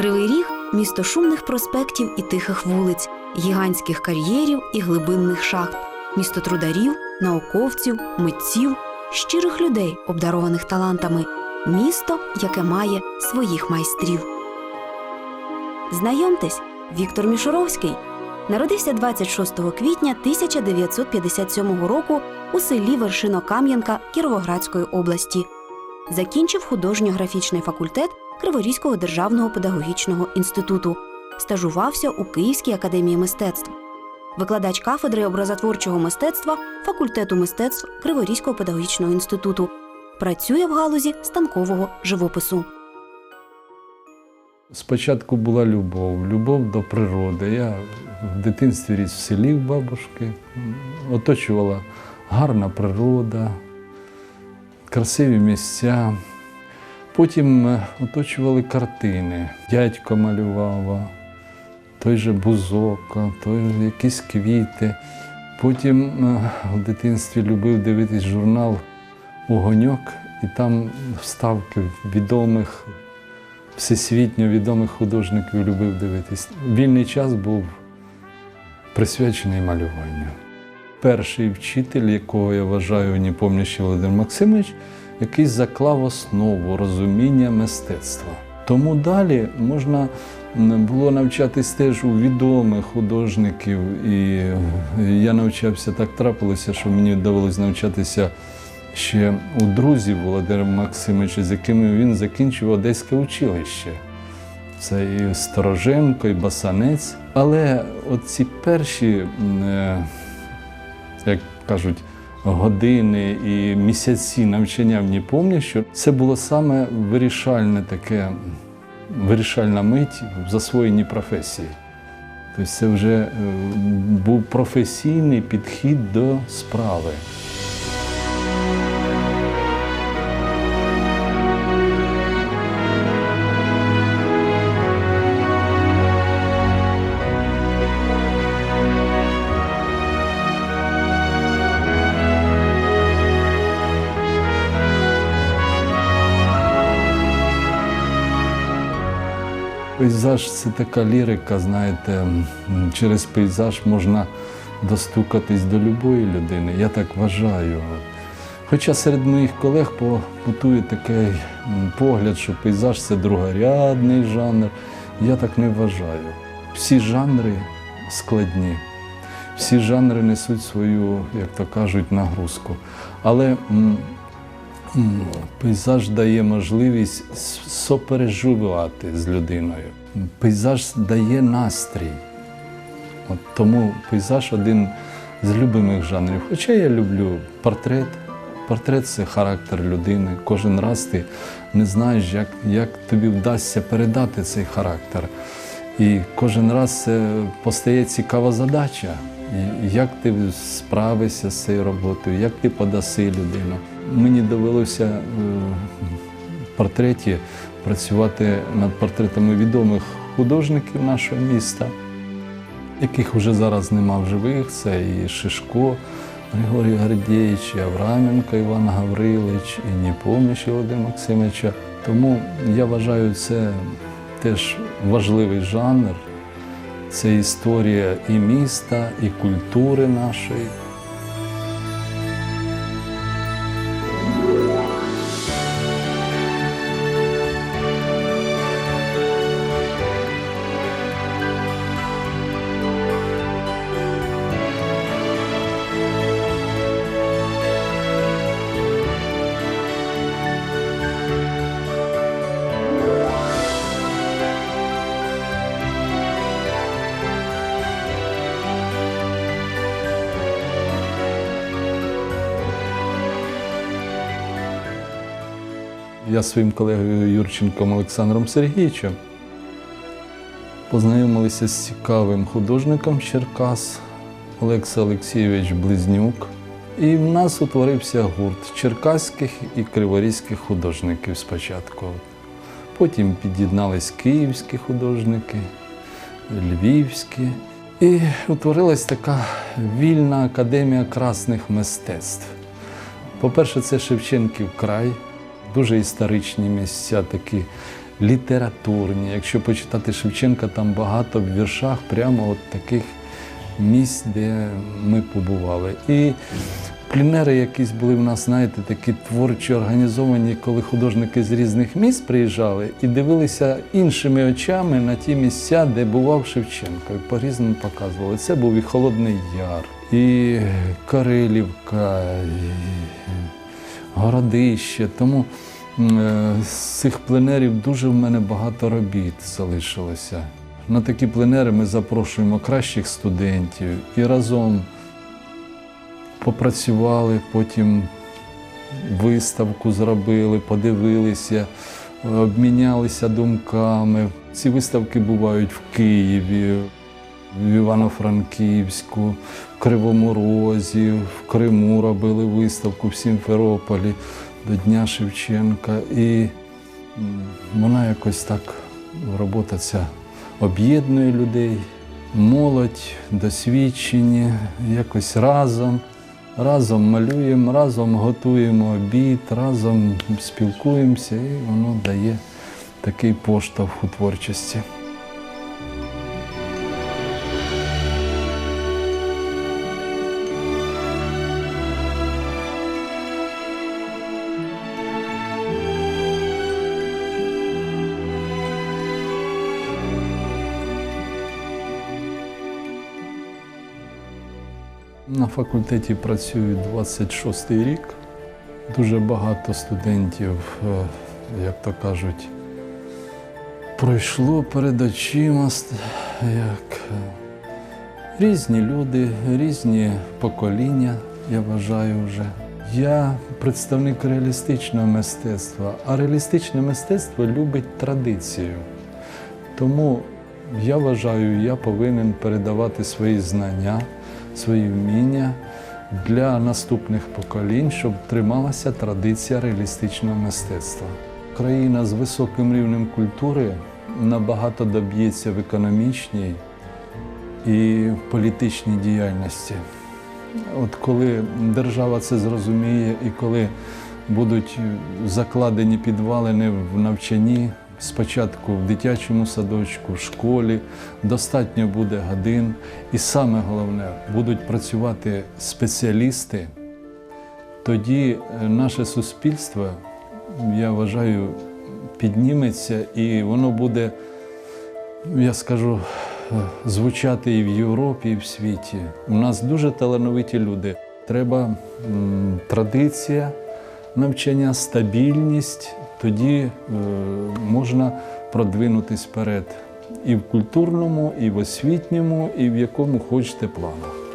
Кривий Ріг місто шумних проспектів і тихих вулиць, гігантських кар'єрів і глибинних шахт, місто трударів, науковців, митців, щирих людей, обдарованих талантами, місто, яке має своїх майстрів. Знайомтесь, Віктор Мішуровський народився 26 квітня 1957 року у селі Вершинокам'янка Кіровоградської області. Закінчив художньо-графічний факультет Криворізького державного педагогічного інституту. Стажувався у Київській академії мистецтв. Викладач кафедри образотворчого мистецтва факультету мистецтв Криворізького педагогічного інституту. Працює в галузі станкового живопису. Спочатку була любов, любов до природи. Я в дитинстві ріс в селі в бабушки, оточувала гарна природа, красиві місця. Потім е, оточували картини. Дядько малював, той же бузок, той же якісь квіти. Потім е, в дитинстві любив дивитись журнал Огоньок, і там вставки відомих всесвітньо відомих художників любив дивитись. Вільний час був присвячений малюванню. Перший вчитель, якого я вважаю Непомнящий Володимир Максимович, який заклав основу розуміння мистецтва. Тому далі можна було навчатись теж у відомих художників. І я навчався так трапилося, що мені довелося навчатися ще у друзів Володимира Максимовича, з якими він закінчив Одеське училище. Це і Стороженко, і Басанець. Але оці перші, е, як кажуть, години і місяці навчання в Ніпомні, що це було саме вирішальне таке, вирішальна мить в засвоєнні професії. Тобто це вже е, був професійний підхід до справи. Пейзаж це така лірика, знаєте, через пейзаж можна достукатись до любої людини. Я так вважаю. Хоча серед моїх колег побутує такий погляд, що пейзаж це другорядний жанр. Я так не вважаю. Всі жанри складні, всі жанри несуть свою, як то кажуть, нагрузку. Але Пейзаж дає можливість сопереживати з людиною. Пейзаж дає настрій. От тому пейзаж один з любимих жанрів. Хоча я люблю портрет. Портрет це характер людини. Кожен раз ти не знаєш, як, як тобі вдасться передати цей характер. І кожен раз постає цікава задача. Як ти справишся з цією роботою, як ти подаси людину. Мені довелося е, в портреті працювати над портретами відомих художників нашого міста, яких вже зараз нема в живих. Це і Шишко Григорій Гордєєвич, і Авраменко Іван Гаврилович, і Непомнящий Володимир Максимовича. Тому я вважаю, це теж важливий жанр. Це історія і міста, і культури нашої. Я своїм колегою Юрченком Олександром Сергійовичем познайомилися з цікавим художником Черкас Олекса Олексійович Близнюк. І в нас утворився гурт черкаських і криворізьких художників спочатку. Потім під'єднались київські художники, львівські. І утворилась така вільна академія красних мистецтв. По-перше, це Шевченків край, дуже історичні місця, такі літературні. Якщо почитати Шевченка, там багато в віршах прямо от таких місць, де ми побували. І Плінери якісь були в нас, знаєте, такі творчі організовані, коли художники з різних міст приїжджали і дивилися іншими очами на ті місця, де бував Шевченко. І по-різному показували. Це був і Холодний Яр, і Карелівка, і Городище. Тому е, з цих пленерів дуже в мене багато робіт залишилося. На такі пленери ми запрошуємо кращих студентів і разом попрацювали, потім виставку зробили, подивилися, обмінялися думками. Ці виставки бувають в Києві, в Івано-Франківську, в Кривому в Криму робили виставку в Сімферополі до Дня Шевченка. І вона якось так, робота ця об'єднує людей, молодь, досвідчені, якось разом. Разом малюємо, разом готуємо обід, разом спілкуємося, і воно дає такий поштовх у творчості. На факультеті працюю 26-й рік. Дуже багато студентів, е, як то кажуть, пройшло перед очима як е, різні люди, різні покоління, я вважаю вже. Я представник реалістичного мистецтва, а реалістичне мистецтво любить традицію. Тому я вважаю, я повинен передавати свої знання, свої вміння для наступних поколінь, щоб трималася традиція реалістичного мистецтва. Країна з високим рівнем культури набагато доб'ється в економічній і політичній діяльності. От коли держава це зрозуміє, і коли будуть закладені підвалини в навчанні, спочатку в дитячому садочку, в школі, достатньо буде годин, і саме головне, будуть працювати спеціалісти, тоді е, наше суспільство, я вважаю, підніметься і воно буде, я скажу, звучати і в Європі, і в світі. У нас дуже талановиті люди. Треба традиція навчання, стабільність, тоді е, можна продвинутись вперед і в культурному, і в освітньому, і в якому хочете планах.